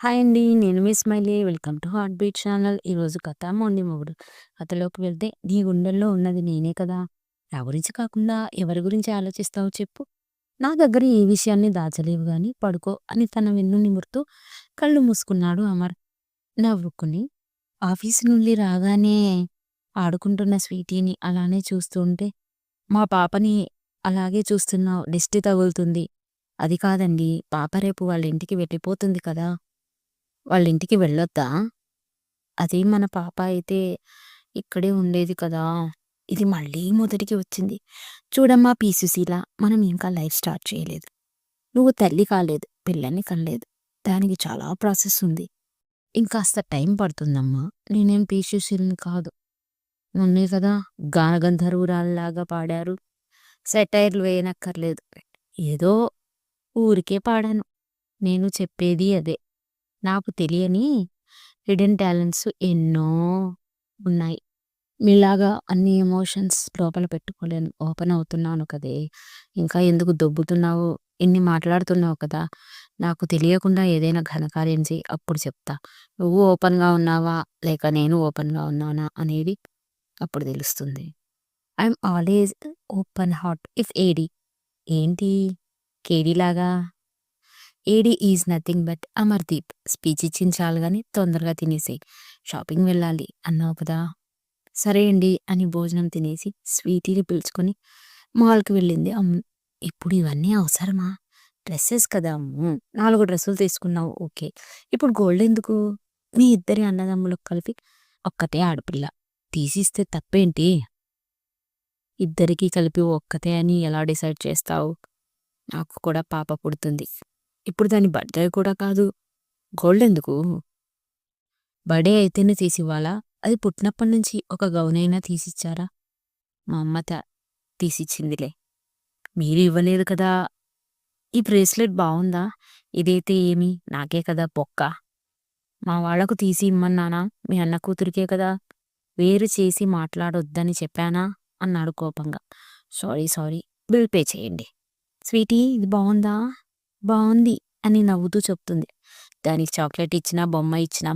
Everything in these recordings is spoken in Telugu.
హాయ్ అండి. నేను మీ Smiley. Welcome to heartbeat channel. ఈరోజు కథ మొండి మొగుడు. కథలోకి వెళ్తే నీ గుండెల్లో ఉన్నది నేనే కదా! నా గురించి కాకుండా ఎవరి గురించి ఆలోచిస్తావు చెప్పు? నా దగ్గర ఏ విషయాన్ని దాచలేవు గాని పడుకో అని తన వెన్ను నిమురుతూ కళ్ళు మూసుకున్నాడు అమర్. నవ్వుకుని ఆఫీసు నుండి రాగానే ఆడుకుంటున్న స్వీటీని అలానే చూస్తూ ఉంటే మా పాపని అలాగే చూస్తున్నావు దిష్టి తగులుతుంది. అది కాదండి పాప రేపు వాళ్ళ ఇంటికి వెళ్ళిపోతుంది కదా! వాళ్ళ ఇంటికి వెళ్ళొద్దా? అదే మన పాప అయితే ఇక్కడే ఉండేది కదా! ఇది మళ్ళీ మొదటికి వచ్చింది. చూడమ్మా పీ. మనం ఇంకా లైఫ్ స్టార్ట్ చేయలేదు. నువ్వు తల్లి కాలేదు. పిల్లని కనలేదు. దానికి చాలా ప్రాసెస్ ఉంది. ఇంకాస్త టైం పడుతుందమ్మా. నేనేం పీ. కాదు. మొన్నే కదా గానగంధర్వురాల్లాగా పాడారు. సెటైర్లు వేయనక్కర్లేదు. ఏదో ఊరికే పాడాను. నేను చెప్పేది అదే. నాకు తెలియని హిడెన్ టాలెంట్స్ ఎన్నో ఉన్నాయి. మీలాగా అన్ని ఎమోషన్స్ లోపల పెట్టుకోలేను. ఓపెన్ అవుతున్నాను కదే! ఇంకా ఎందుకు దొబ్బుతున్నావు? ఇన్ని మాట్లాడుతున్నావు కదా! నాకు తెలియకుండా ఏదైనా ఘనకార్యం చేయి అప్పుడు చెప్తా. నువ్వు ఓపెన్‌గా ఉన్నావా? లేక నేను ఓపెన్‌గా ఉన్నానా అనేది అప్పుడు తెలుస్తుంది. I'm always open heart if AD ఏంటి? కేడీలాగా? AD is nothing but Amardeep. Speech ఇచ్చింది చాలు కానీ తొందరగా తినేసేయ్. షాపింగ్ వెళ్ళాలి అన్నావు కదా! సరే అండి అని భోజనం తినేసి స్వీటీని పిలుచుకొని మాల్‌కి వెళ్ళింది అమ్ము. ఇప్పుడు ఇవన్నీ అవసరమా? డ్రెస్సెస్ కదా నాలుగు డ్రెస్సులు తీసుకున్నావు ఓకే. ఇప్పుడు గోల్డ్ ఎందుకు? మీ ఇద్దరి అన్నదమ్ములకు కలిపి ఒక్కతే ఆడపిల్ల. తీసిస్తే తప్పేంటి? ఇద్దరికీ కలిపి ఒక్కతే అని ఎలా డిసైడ్ చేస్తావు? నాకు కూడా పాప పుడుతుంది. ఇప్పుడు దాని బర్త్‌డే కూడా కాదు. గోల్డ్ ఎందుకు? బర్త్‌డే అయితేనే తీసివ్వాలా? అది పుట్టినప్పటి నుంచి ఒక గౌనైనా తీసిచ్చారా? మా అమ్మ తీసిచ్చిందిలే. మీరు ఇవ్వలేదు కదా! ఈ బ్రేస్లెట్ బావుందా? ఇదైతే ఏమి? నాకే కదా బొక్క. మా వాళ్ళకు తీసి ఇమ్మన్నానా? మీ అన్న కూతురికే కదా! వేరు చేసి మాట్లాడొద్దని చెప్పానా? అన్నాడు కోపంగా. Sorry sorry. బిల్ పే చేయండి. స్వీటీ ఇది బాగుందా బావుంది అని నవ్వుతూ చెప్తుంది. దానికి చాక్లెట్ ఇచ్చినా, బొమ్మ ఇచ్చినా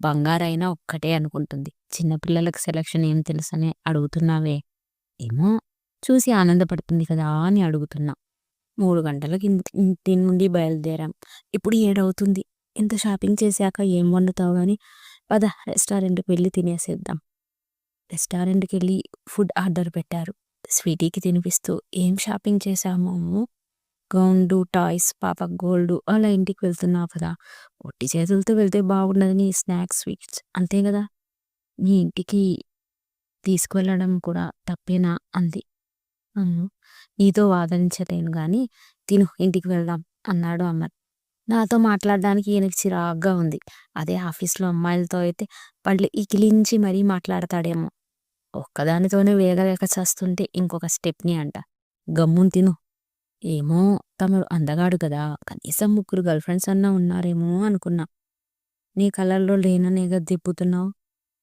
బంగారైనా ఒక్కటే అనుకుంటుంది. చిన్నపిల్లలకు సెలక్షన్ ఏం తెలుసని అడుగుతున్నావే? ఏమో చూసి ఆనందపడుతుంది కదా అని అడుగుతున్నా. మూడు గంటలకు ఇంటి నుండి బయలుదేరాం. ఇప్పుడు ఏడవుతుంది. ఇంత షాపింగ్ చేశాక ఏం వండుతావు కానీ పద రెస్టారెంట్‌కి వెళ్ళి తినేసేద్దాం. రెస్టారెంట్కి వెళ్ళి ఫుడ్ ఆర్డర్ పెట్టారు. స్వీటీకి తినిపిస్తూ ఏం షాపింగ్ చేశాము గౌండు టాయ్స్, పాప గోల్డ్ అలా ఇంటికి వెళ్తున్నావు కదా! ఒట్టి చేతులతో వెళ్తే బాగుండదని స్నాక్స్, స్వీట్స్ అంతే కదా మీ ఇంటికి తీసుకువెళ్ళడం కూడా తప్పేనా? అంది. నీతో వాదించలేను కానీ తిను ఇంటికి వెళ్దాం అన్నాడు అమర్. నాతో మాట్లాడడానికి ఈయనకి చిరాగ్గా ఉంది. అదే ఆఫీస్‌లో అమ్మాయిలతో అయితే పళ్ళు ఇకిలించి మరీ మాట్లాడతాడేమో! ఒక్కదానితోనే వేగలేక చస్తుంటే ఇంకొక స్టెప్‌ని అంట. గమ్మును తిను. ఏమో తమరు అందగాడు కదా! కనీసం ముగ్గురు గర్ల్ ఫ్రెండ్స్ అన్నా ఉన్నారేమో అనుకున్నా. నీ కలర్లో లేననేగా దిప్పుతున్నావు.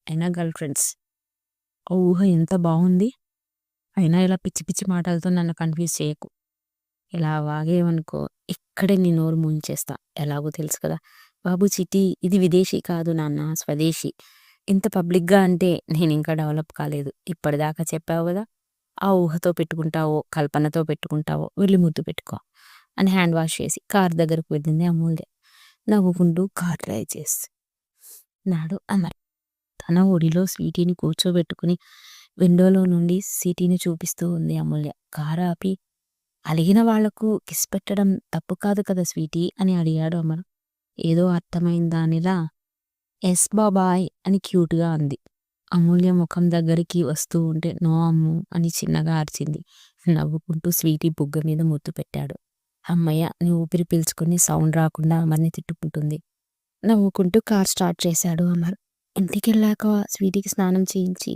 అయినా గర్ల్ ఫ్రెండ్స్. ఊహ ఎంత బాగుంది అయినా ఇలా పిచ్చి పిచ్చి మాటలతో నన్ను కన్‌ఫ్యూజ్ చేయకు. ఇలా వాగేవనుకో ఇక్కడే నీ నోరు ముంచేస్తా. ఎలాగో తెలుసు కదా! బాబు చిటి ఇది విదేశీ కాదు నాన్న స్వదేశీ. ఇంత పబ్లిక్‌గా అంటే నేను ఇంకా డెవలప్ కాలేదు. ఇప్పటిదాకా చెప్పావు కదా ఆ ఊహతో పెట్టుకుంటావో, కల్పనతో పెట్టుకుంటావో వెళ్ళి ముద్దు పెట్టుకో అని హ్యాండ్ వాష్ చేసి కార్ దగ్గరకు వెళ్ళింది అమూల్య. నవ్వుకుంటూ కార్ డ్రైవ్ చేసి నాడు అమర్. తన ఒడిలో స్వీటీని కూర్చోబెట్టుకుని విండోలో నుండి సిటీని చూపిస్తూ ఉంది అమూల్య. కారు ఆపి అలిగిన వాళ్ళకు కిస్ పెట్టడం తప్పు కాదు కదా స్వీటీ అని అడిగాడు అమర్. ఏదో అర్థమైందానిలా ఎస్ బాబాయ్ అని క్యూట్‌గా అంది. అమూల్య ముఖం దగ్గరికి వస్తూ ఉంటే నో అమ్ము అని చిన్నగా అరిచింది. నవ్వుకుంటూ స్వీటీ బుగ్గ మీద ముద్దు పెట్టాడు. అమ్మయ్య నీ ఊపిరి పీల్చుకుని సౌండ్ రాకుండా అమర్‌ని తిట్టుకుంటుంది. నవ్వుకుంటూ కార్ స్టార్ట్ చేశాడు అమర్. ఇంటికెళ్ళాక స్వీటీకి స్నానం చేయించి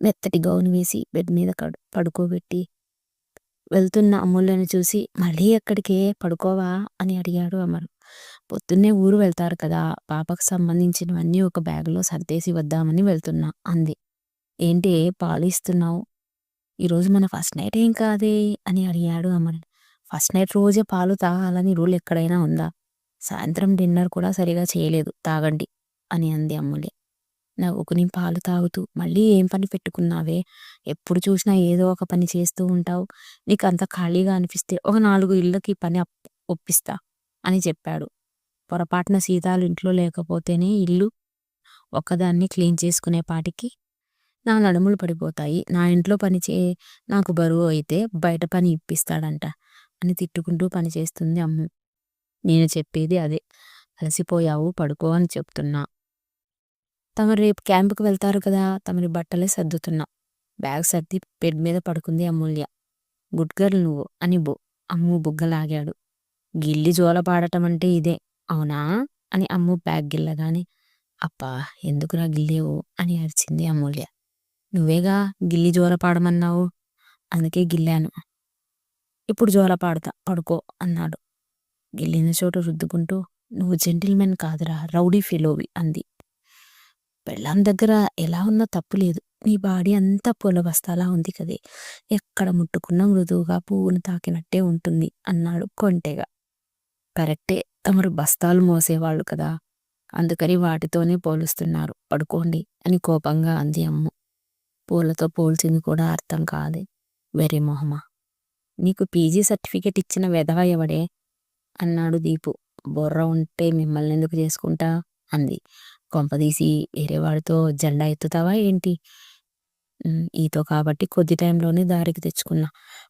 మెత్తటి గౌను వేసి బెడ్ మీద పడుకోబెట్టి వెళ్తున్న అమూల్యను చూసి మళ్ళీ ఎక్కడికే పడుకోవా? అని అడిగాడు అమర్. పొద్దున్నే ఊరు వెళ్తారు కదా! పాపకు సంబంధించినవన్నీ ఒక బ్యాగులో సర్దేసి వద్దామని వెళ్తున్నా అంది. ఏంటే పాలు ఇస్తున్నావు? ఈరోజు మన ఫస్ట్ నైట్ ఏం కాదే అని అడిగాడు అమర్. ఫస్ట్ నైట్ రోజే పాలు తాగాలని రూల్ ఎక్కడైనా ఉందా? సాయంత్రం డిన్నర్ కూడా సరిగా చేయలేదు తాగండి అని అంది అమూల్య నవ్వుకుని పాలు తాగుతూ మళ్ళీ ఏం పని పెట్టుకున్నావే ఎప్పుడు చూసినా ఏదో ఒక పని చేస్తూ ఉంటావు నీకు అంత ఖాళీగా అనిపిస్తే ఒక నాలుగు ఇళ్ళకి పని ఒప్పిస్తా అని చెప్పాడు పొరపాటున సీతాలు ఇంట్లో లేకపోతేనే ఇల్లు ఒక్కదాన్ని క్లీన్ చేసుకునే పాటికి నా నడుములు పడిపోతాయి. నా ఇంట్లో పని చే నాకు బరువు అయితే బయట పని ఇప్పిస్తాడంట అని తిట్టుకుంటూ పని చేస్తుంది అమ్ము. నేను చెప్పేది అదే. అలసిపోయావు పడుకో అని చెప్తున్నా. తమరు రేపు క్యాంపుకి వెళ్తారు కదా తమరి బట్టలే సర్దుతున్నా. బ్యాగ్ సర్ది బెడ్ మీద పడుకుంది అమూల్య. గుడ్ గర్ల్ నువ్వు అని బో అమ్ము బుగ్గలాగాడు. గిల్లి జోల పాడటం అంటే ఇదే. అవునా? అని అమ్ము బ్యాగ్ గిల్లగానే అప్పా ఎందుకురా గిల్లేవు? అని అరిచింది అమూల్య. నువ్వేగా గిల్లి జోలపాడమన్నావు. అందుకే గిల్లాను. ఇప్పుడు జోలపాడతా పడుకో అన్నాడు. గిల్లిన చోట రుద్దుకుంటూ నువ్వు జెంటిల్మెన్ కాదురా రౌడీ ఫిలోవి అంది. పెళ్ళాం దగ్గర ఎలా ఉన్నా తప్పు లేదు. నీ బాడీ అంతా పూల బస్తాలా ఉంది కదే. ఎక్కడ ముట్టుకున్నా మృదువుగా పువ్వును తాకినట్టే ఉంటుంది అన్నాడు కొంటెగా. కరెక్టే తమరు బస్తాలు మోసేవాళ్ళు కదా. అందుకని వాటితోనే పోలుస్తున్నారు. పడుకోండి అని కోపంగా అంది అమ్ము. పూలతో పోల్చింది కూడా అర్థం కాదే. వెరీ మొహమా. నీకు పీజీ సర్టిఫికెట్ ఇచ్చిన వెధవ ఎవడే? అన్నాడు దీపు. బుర్ర ఉంటే మిమ్మల్ని ఎందుకు చేసుకుంటా? అంది. కొంపదీసి వేరే వాడితో జెండా ఎత్తుతావా ఏంటి? ఈతో కాబట్టి కొద్ది టైంలోనే దారికి తెచ్చుకున్నా.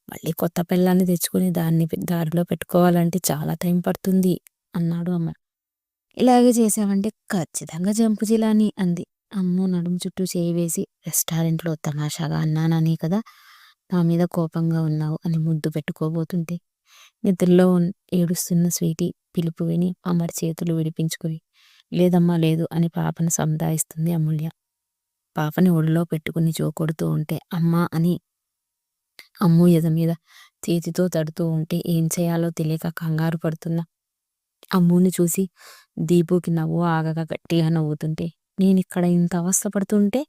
మళ్ళీ కొత్త పిల్లాన్ని తెచ్చుకుని దాన్ని దారిలో పెట్టుకోవాలంటే చాలా టైం పడుతుంది. అన్నాడు అమ్మ. ఇలాగే చేసావంటే ఖచ్చితంగా జంపు జిలాని అంది. అమ్మో నడుము చుట్టూ చేయి వేసి రెస్టారెంట్లో తమాషాగా అన్నానని కదా నా మీద కోపంగా ఉన్నావు అని ముద్దు పెట్టుకోబోతుంటే నిద్రలో ఏడుస్తున్న స్వీటీ పిలుపు విని అమర్ చేతులు విడిపించుకుని లేదమ్మా లేదు అని పాపను సముదాయిస్తుంది అమూల్య. పాపని ఒడిలో పెట్టుకుని చోకొడుతూ ఉంటే అమ్మా అని అమ్ము ఎద మీద చేతితో తడుతూ ఉంటే ఏం చేయాలో తెలియక కంగారు పడుతున్నా అమ్ముని చూసి దీపుకి నవ్వు ఆగక గట్టిగా నవ్వుతుంటే నేనిక్కడ ఇంత అవస్థ పడుతుంటే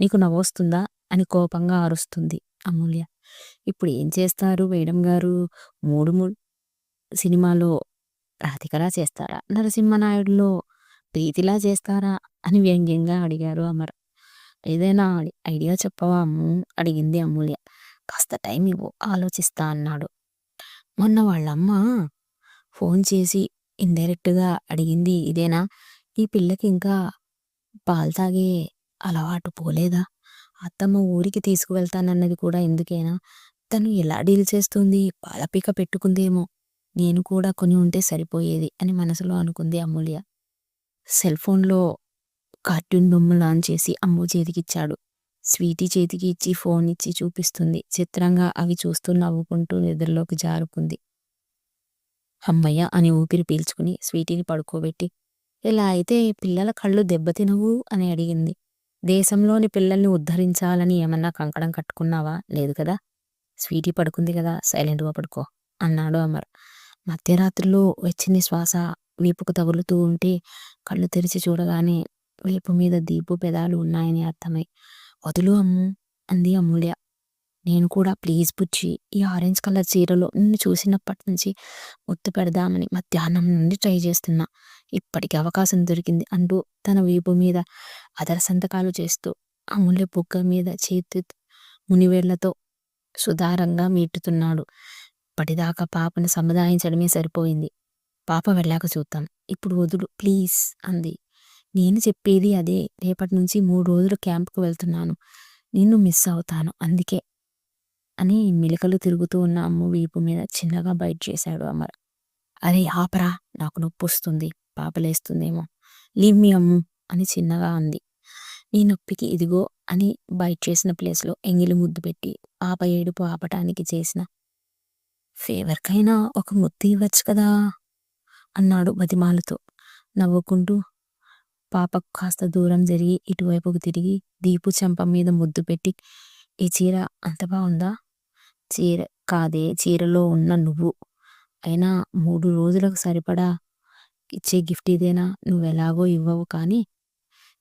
నీకు నవ్వొస్తుందా? అని కోపంగా అరుస్తుంది అమూల్య. ఇప్పుడు ఏం చేస్తారు మేడం గారు? మూడు మూడు సినిమాలో రాధికలా చేస్తారా? నరసింహనాయుడులో ప్రీతిలా చేస్తారా? అని వ్యంగ్యంగా అడిగారు అమర్. ఏదైనా ఐడియా చెప్పవా అమ్ము? అడిగింది అమూల్య. కాస్త టైం ఇవ్వు ఆలోచిస్తా అన్నాడు. మొన్న వాళ్ళమ్మ ఫోన్ చేసి ఇండైరెక్ట్గా అడిగింది ఇదేనా? ఈ పిల్లకి ఇంకా పాలు తాగే అలవాటు పోలేదా? అత్తమ్మ ఊరికి తీసుకువెళ్తానన్నది కూడా ఎందుకైనా? తను ఎలా డీల్ చేస్తుంది? పాలపీక పెట్టుకుందేమో? నేను కూడా కొని ఉంటే సరిపోయేది అని మనసులో అనుకుంది అమూల్య. సెల్ ఫోన్లో కార్టూన్ బొమ్మలు ఆన్ చేసి అమ్ము చేతికిచ్చాడు. స్వీటీ చేతికి ఇచ్చి ఫోన్ ఇచ్చి చూపిస్తుంది. చిత్రంగా అవి చూస్తూ నవ్వుకుంటూ నిద్రలోకి జారుకుంది. అమ్మయ్య అని ఊపిరి పీల్చుకుని స్వీటీని పడుకోబెట్టి ఇలా అయితే పిల్లల కళ్ళు దెబ్బతినవు అని అడిగింది. దేశంలోని పిల్లల్ని ఉద్ధరించాలని ఏమన్నా కంకణం కట్టుకున్నావా? లేదు కదా? స్వీటీ పడుకుంది కదా సైలెంట్గా పడుకో అన్నాడు అమర్. మధ్యరాత్రిలో వచ్చిన శ్వాస వీపుకు తగులుతూ ఉంటే కళ్ళు తెరిచి చూడగానే వీపు మీద దీపు పెదాలు ఉన్నాయని అర్థమై వదులు అమ్ము అంది అమూల్య. నేను కూడా ప్లీజ్ బుజ్జి ఈ ఆరెంజ్ కలర్ చీరలో నిన్ను చూసినప్పటి నుంచి ఒత్తు పెడదామని మధ్యాహ్నం నుండి ట్రై చేస్తున్నా. ఇప్పటికి అవకాశం దొరికింది అంటూ తన వీపు మీద అదర సంతకాలు చేస్తూ అమూల్య బుగ్గ మీద చేతి మునివేళ్ళతో సుధారంగా మీటుతున్నాడు. ఇప్పటిదాకా పాపను సముదాయించడమే సరిపోయింది. పాప వెళ్ళాక చూద్దాం. ఇప్పుడు వదులు ప్లీజ్ అంది. నేను చెప్పేది అదే. రేపటి నుంచి మూడు రోజులు క్యాంప్కు వెళ్తున్నాను. నిన్ను మిస్ అవుతాను. అందుకే అని మిలకలు తిరుగుతూ ఉన్న అమ్ము వీపు మీద చిన్నగా బైట్ చేశాడు అమర్. అరే ఆపరా నాకు నొప్పి వస్తుంది పాపలేస్తుందేమో. లీవ్ మీ అమ్ము అని చిన్నగా అంది. నీ నొప్పికి ఇదిగో అని బైట్ చేసిన ప్లేస్లో ఎంగిలి ముద్దు పెట్టి పాప ఏడుపు ఆపటానికి చేసిన. ఫేవర్కైనా ఒక ముద్దు ఇవ్వచ్చు కదా అన్నాడు బతిమాలతో. నవ్వుకుంటూ పాపకు కాస్త దూరం జరిగి ఇటువైపుకు తిరిగి దీపు చెంప మీద ముద్దు పెట్టి ఈ చీర అంత బాగుందా? చీర కాదే చీరలో ఉన్న నువ్వు. అయినా మూడు రోజులకు సరిపడా ఇచ్చే గిఫ్ట్ ఇదేనా? నువ్వెలాగో ఇవ్వవు కానీ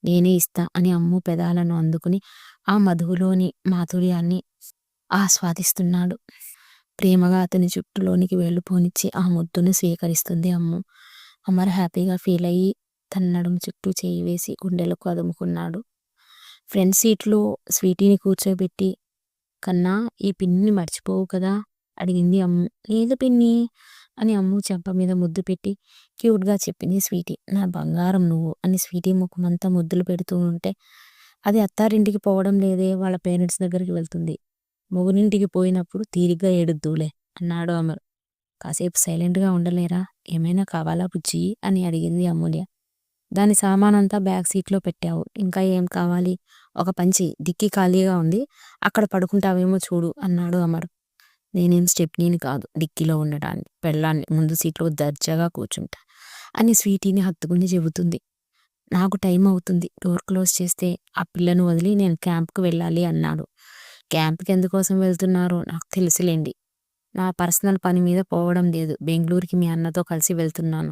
నేనే ఇస్తా అని అమ్ము పెదాలను అందుకుని ఆ మధువులోని మాధుర్యాన్ని ఆస్వాదిస్తున్నాడు. ప్రేమగా అతని చుట్టులోనికి వెళ్ళిపోనిచ్చి ఆ ముద్దును స్వీకరిస్తుంది అమ్ము. అమర్ హ్యాపీగా ఫీల్ అయ్యి తన నడుము చుట్టూ చేయి వేసి గుండెలకు అదుముకున్నాడు. ఫ్రంట్ సీట్లో స్వీటీని కూర్చోబెట్టి కన్నా ఈ పిన్ని మర్చిపోవు కదా అడిగింది అమ్ము. లేదు పిన్ని అని అమ్ము చెంప మీద ముద్దు పెట్టి క్యూట్గా చెప్పింది స్వీటీ. నా బంగారం నువ్వు అని స్వీటీ ముఖమంతా ముద్దులు పెడుతూ ఉంటే అది అత్తారింటికి పోవడం లేదే వాళ్ళ పేరెంట్స్ దగ్గరికి వెళ్తుంది. మొగునింటికి పోయినప్పుడు తీరిగ్గా ఏడుద్దులే అన్నాడు అమర్. కాసేపు సైలెంట్గా ఉండలేరా? ఏమైనా కావాలా పుచ్చి అని అడిగింది అమూల్య. దాని సామానంతా బ్యాక్ సీట్లో పెట్టావు. ఇంకా ఏం కావాలి? ఒక పంచి దిక్కి ఖాళీగా ఉంది. అక్కడ పడుకుంటావేమో చూడు అన్నాడు అమర్. నేనేం స్టెప్నీని కాదు డిక్కీలో ఉండటాన్ని పెళ్ళాన్ని ముందు సీట్లో దర్జాగా కూర్చుంటా అని స్వీటీని హత్తుకుని చెబుతుంది. నాకు టైం అవుతుంది డోర్ క్లోజ్ చేస్తే ఆ పిల్లను వదిలి నేను క్యాంప్కి వెళ్ళాలి అన్నాడు. క్యాంప్కి ఎందుకోసం వెళ్తున్నారో? నాకు తెలుసులేండి. నా పర్సనల్ పని మీద పోవడం లేదు. బెంగళూరుకి మీ అన్నతో కలిసి వెళ్తున్నాను.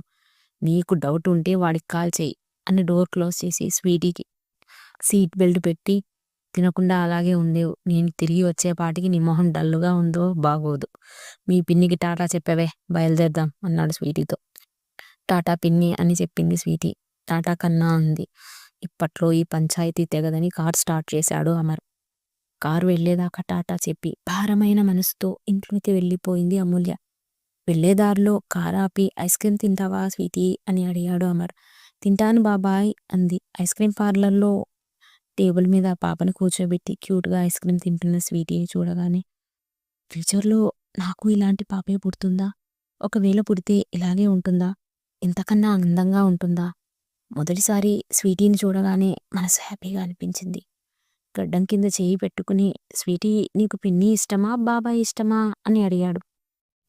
నీకు డౌట్ ఉంటే వాడికి కాల్ చేయి అని డోర్ క్లోజ్ చేసి స్వీటీకి సీట్ బెల్ట్ పెట్టి తినకుండా అలాగే ఉండేవు నేను తిరిగి వచ్చేపాటికి నీ మొహం డల్లుగా ఉందో బాగోదు. మీ పిన్నికి టాటా చెప్పవే బయలుదేరదాం అన్నాడు స్వీటీతో. టాటా పిన్ని అని చెప్పింది స్వీటీ. టాటా కన్నా ఉంది ఇప్పట్లో ఈ పంచాయతీ తెగదని కార్ స్టార్ట్ చేశాడు అమర్. కారు వెళ్ళేదాకా టాటా చెప్పి భారమైన మనసుతో ఇంట్లోకి వెళ్ళిపోయింది అమూల్య. వెళ్ళేదారిలో కారాపి ఐస్ క్రీమ్ తింటావా స్వీటీ అని అడిగాడు అమర్. తింటాను బాబాయ్ అంది. ఐస్ క్రీమ్ పార్లర్లో టేబుల్ మీద పాపను కూర్చోబెట్టి క్యూట్గా ఐస్ క్రీమ్ తింటున్న స్వీటీని చూడగానే ఫ్యూచర్లో నాకు ఇలాంటి పాపే పుడుతుందా? ఒకవేళ పుడితే ఇలాగే ఉంటుందా? ఇంతకన్నా అందంగా ఉంటుందా? మొదటిసారి స్వీటీని చూడగానే మనసు హ్యాపీగా అనిపించింది. గడ్డం కింద చేయి పెట్టుకుని స్వీటీ నీకు పిన్ని ఇష్టమా? బాబాయ్ ఇష్టమా? అని అడిగాడు.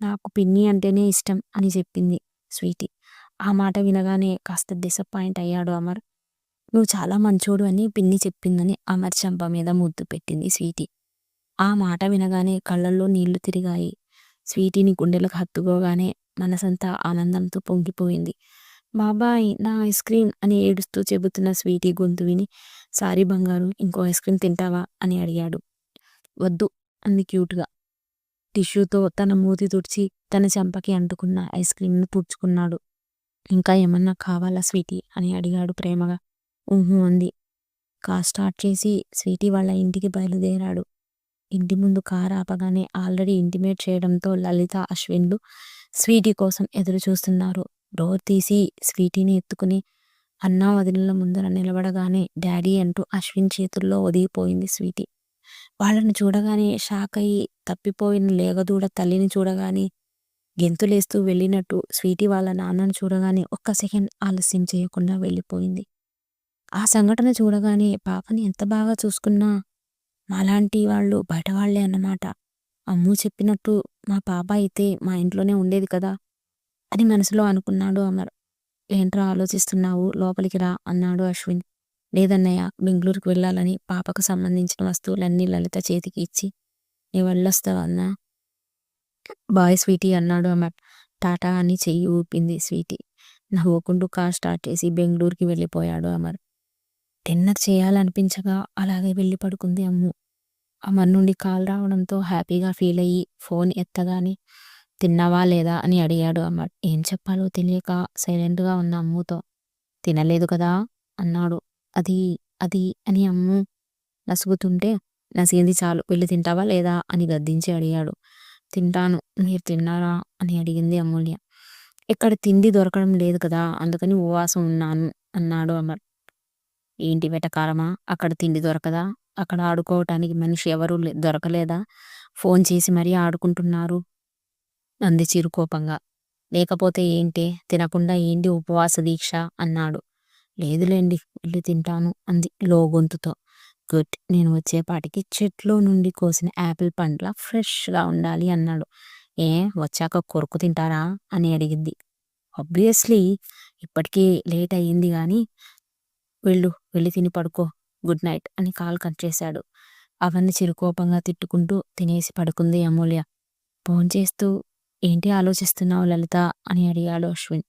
నాకు పిన్ని అంటేనే ఇష్టం అని చెప్పింది స్వీటీ. ఆ మాట వినగానే కాస్త డిసప్పాయింట్ అయ్యాడు అమర్. నువ్వు చాలా మంచోడు అని పిన్ని చెప్పిందని అమర్ చంప మీద ముద్దు పెట్టింది స్వీటీ. ఆ మాట వినగానే కళ్ళల్లో నీళ్ళు తిరిగాయి. స్వీటీని గుండెలకు హత్తుకోగానే మనసంతా ఆనందంతో పొంగిపోయింది. బాబాయ్ నా ఐస్ క్రీమ్ అని ఏడుస్తూ చెబుతున్న స్వీటీ గొంతు విని సారీ బంగారు ఇంకో ఐస్ క్రీమ్ తింటావా? అని అడిగాడు. వద్దు అంది క్యూట్గా. టిష్యూతో తన మూతి తుడిచి తన చెంపకి అంటుకున్న ఐస్ క్రీమ్ను పూడ్చుకున్నాడు. ఇంకా ఏమన్నా కావాలా స్వీటీ? అని అడిగాడు ప్రేమగా. ఊహు అంది. కార్ స్టార్ట్ చేసి స్వీటీ వాళ్ళ ఇంటికి బయలుదేరాడు. ఇంటి ముందు కార్ ఆపగానే ఆల్రెడీ ఇంటిమేట్ చేయడంతో లలిత అశ్విన్లు స్వీటీ కోసం ఎదురు చూస్తున్నారు. డోర్ తీసి స్వీటీని ఎత్తుకుని అన్నా వదిలిన ముందర నిలబడగానే డాడీ అంటూ అశ్విన్ చేతుల్లో ఒదిగిపోయింది స్వీటీ. వాళ్ళని చూడగానే షాక్ అయ్యి తప్పిపోయిన లేగదూడ తల్లిని చూడగానే గెంతులేస్తూ వెళ్ళినట్టు స్వీటీ వాళ్ళ నాన్నను చూడగానే ఒక్క సెకండ్ ఆలస్యం చేయకుండా వెళ్ళిపోయింది. ఆ సంఘటన చూడగానే పాపని ఎంత బాగా చూసుకున్నా మాలాంటి వాళ్ళు బయట వాళ్ళే అన్నమాట. అమ్ము చెప్పినట్టు మా పాప అయితే మా ఇంట్లోనే ఉండేది కదా అని మనసులో అనుకున్నాడు అమర్. ఏంట్రా ఆలోచిస్తున్నావు? లోపలికి రా అన్నాడు అశ్విన్. లేదన్నయ్య బెంగళూరుకు వెళ్ళాలని పాపకు సంబంధించిన వస్తువులన్నీ లలిత చేతికి ఇచ్చి నీ వెళ్ళొస్తావన్నా బాయ్ స్వీటీ అన్నాడు అమర్. టాటా అని చెయ్యి ఊపింది స్వీటీ. నవ్వుకుంటూ కార్ స్టార్ట్ చేసి బెంగళూరుకి వెళ్ళిపోయాడు అమర్. డిన్నర్ చేయాలనిపించగా అలాగే వెళ్ళి పడుకుంది అమ్ము. అమర్ నుండి కాల్ రావడంతో హ్యాపీగా ఫీల్ అయ్యి ఫోన్ ఎత్తగానే తిన్నావా లేదా అని అడిగాడు అమ్మ. ఏం చెప్పాలో తెలియక సైలెంట్గా ఉన్న అమ్ముతో తినలేదు కదా అన్నాడు. అది అది అని అమ్ము నసుగుతుంటే నసిగింది చాలు వెళ్ళి తింటావా లేదా అని గద్దించి అడిగాడు. తింటాను మీరు తిన్నారా అని అడిగింది అమూల్య ఇక్కడ తిండి దొరకడం లేదు కదా అందుకని ఉపవాసం ఉన్నాను అన్నాడు అమర్. ఏంటి వెటకారమా? అక్కడ తిండి దొరకదా? అక్కడ ఆడుకోవటానికి మనిషి ఎవరు దొరకలేదా? ఫోన్ చేసి మరీ ఆడుకుంటున్నారు. అంది చిరుకోపంగా లేకపోతే ఏంటే? తినకుండా ఏంటి ఉపవాస దీక్ష? అన్నాడు. లేదులేండి వెళ్ళి తింటాను అంది లో గొంతుతో గుడ్ నేను వచ్చేపాటికి చెట్లో నుండి కోసిన యాపిల్ పండ్ల ఫ్రెష్గా ఉండాలి అన్నాడు. ఏ వచ్చాక కొరుకు తింటారా? అని అడిగింది. ఆబ్వియస్లీ ఇప్పటికీ లేట్ అయ్యింది కానీ వెళ్ళు వెళ్ళి తిని పడుకో గుడ్ నైట్ అని కాల్ కట్ చేశాడు. అవన్నీ చిరుకోపంగా తిట్టుకుంటూ తినేసి పడుకుంది అమూల్య. ఫోన్ చేస్తూ ఏంటి ఆలోచిస్తున్నావు లలిత? అని అడిగాడు అశ్విన్.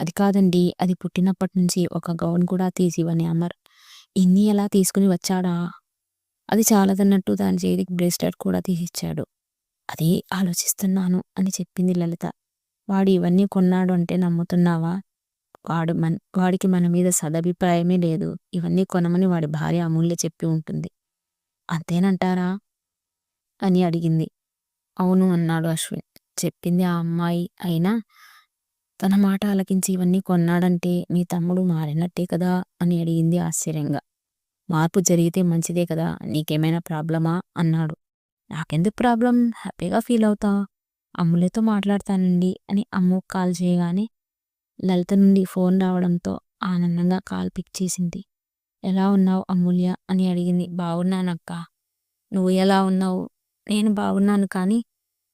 అది కాదండి అది పుట్టినప్పటి నుంచి ఒక గౌన్ కూడా తీసివని అమర్. ఇన్ని ఎలా తీసుకుని వచ్చాడా? అది చాలదన్నట్టు దాని చేతికి బ్రేస్లెట్ కూడా తీసిచ్చాడు. అదే ఆలోచిస్తున్నాను అని చెప్పింది లలిత. వాడు ఇవన్నీ కొన్నాడు అంటే నమ్ముతున్నావా? వాడు మన వాడికి మన మీద సదభిప్రాయమే లేదు. ఇవన్నీ కొనమని వాడి భార్య అమూల్య చెప్పి ఉంటుంది. అంతేనంటారా? అని అడిగింది. అవును అన్నాడు అశ్విన్. చెప్పింది ఆ అమ్మాయి. అయినా తన మాట ఆలకించి ఇవన్నీ కొన్నాడంటే మీ తమ్ముడు మారినట్టే కదా? అని అడిగింది ఆశ్చర్యంగా. మార్పు జరిగితే మంచిదే కదా? నీకేమైనా ప్రాబ్లమా? అన్నాడు. నాకెందుకు ప్రాబ్లం? హ్యాపీగా ఫీల్ అవుతా. అమ్ములతో మాట్లాడతానండి అని అమ్ము కాల్ చేయగానే లలిత నుండి ఫోన్ రావడంతో ఆనందంగా కాల్ పిక్ చేసింది. ఎలా ఉన్నావు అమూల్య? అని అడిగింది. బాగున్నానక్క. నువ్వు ఎలా ఉన్నావు? నేను బాగున్నాను కానీ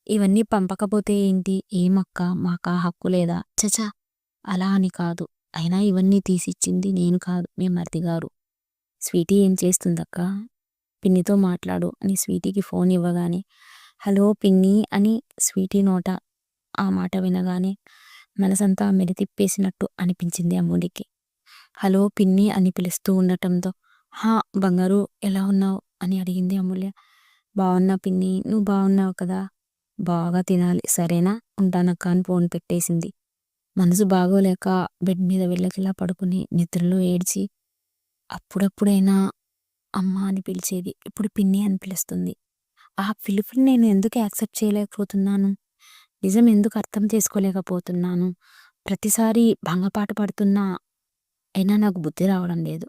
ఇవన్నీ పంపకపోతే ఏంటి? ఏమక్క? మాకా హక్కు లేదా? చచా అలా అని కాదు. అయినా ఇవన్నీ తీసిచ్చింది నేను కాదు మీ మరిది గారు. స్వీటీ ఏం చేస్తుందక్క? పిన్నితో మాట్లాడు అని స్వీటీకి ఫోన్ ఇవ్వగానే హలో పిన్ని అని స్వీటీ నోట ఆ మాట వినగానే మనసంతా మెరితిప్పేసినట్టు అనిపించింది అమ్ముడికి హలో పిన్ని అని పిలుస్తూ ఉండటంతో హా బంగారు ఎలా ఉన్నావు? అని అడిగింది అమూల్య. బాగున్నా పిన్ని నువ్వు బాగున్నావు కదా? బాగా తినాలి సరేనా? ఉంటానక్క అని ఫోన్ పెట్టేసింది. మనసు బాగోలేక బెడ్ మీద వెళ్ళకిలా పడుకుని నిద్రలో ఏడ్చి అప్పుడప్పుడైనా అమ్మ అని పిలిచేది. ఇప్పుడు పిన్ని అని పిలుస్తుంది. ఆ పిలుపుని నేను ఎందుకు యాక్సెప్ట్ చేయలేకపోతున్నాను? నిజం ఎందుకు అర్థం చేసుకోలేకపోతున్నాను. ప్రతిసారి భంగపాటు పడుతున్నా అయినా నాకు బుద్ధి రావడం లేదు.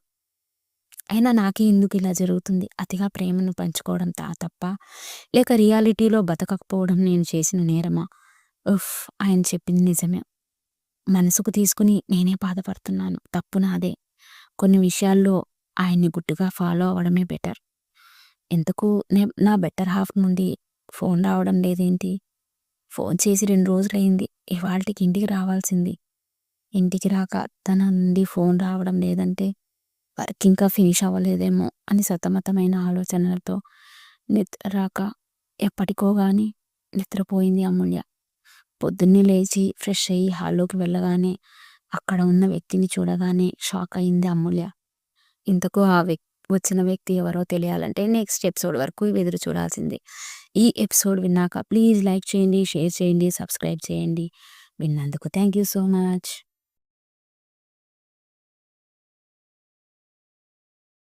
అయినా నాకే ఎందుకు ఇలా జరుగుతుంది? అతిగా ప్రేమను పంచుకోవడం తా తప్ప లేక రియాలిటీలో బతకకపోవడం నేను చేసిన నేరమా? ఉఫ్ ఆయన చెప్పింది నిజమే. మనసుకు తీసుకుని నేనే బాధపడుతున్నాను. తప్పు నాదే. కొన్ని విషయాల్లో ఆయన్ని గుట్టుగా ఫాలో అవ్వడమే బెటర్. ఎందుకు? నే నా బెటర్ హాఫ్ నుండి ఫోన్ రావడం లేదేంటి? ఫోన్ చేసి రెండు రోజులైంది. ఇవాళకి ఇంటికి రావాల్సింది. ఇంటికి రాక తన నుండి ఫోన్ రావడం లేదంటే వర్క్ ఇంకా ఫినిష్ అవ్వలేదేమో అని సతమతమైన ఆలోచనలతో నిద్ర రాక ఎప్పటికో గాని నిద్రపోయింది అమూల్య. పొద్దున్నే లేచి ఫ్రెష్ అయ్యి హాల్లోకి వెళ్ళగానే అక్కడ ఉన్న వ్యక్తిని చూడగానే షాక్ అయింది అమూల్య. ఇంతకు ఆ వ్యక్తి వచ్చిన వ్యక్తి ఎవరో తెలియాలంటే నెక్స్ట్ ఎపిసోడ్ వరకు ఎదురు చూడాల్సిందే. ఈ ఎపిసోడ్ విన్నాక ప్లీజ్ లైక్ చేయండి షేర్ చేయండి సబ్స్క్రైబ్ చేయండి. విన్నందుకు థ్యాంక్ యూ సో మచ్.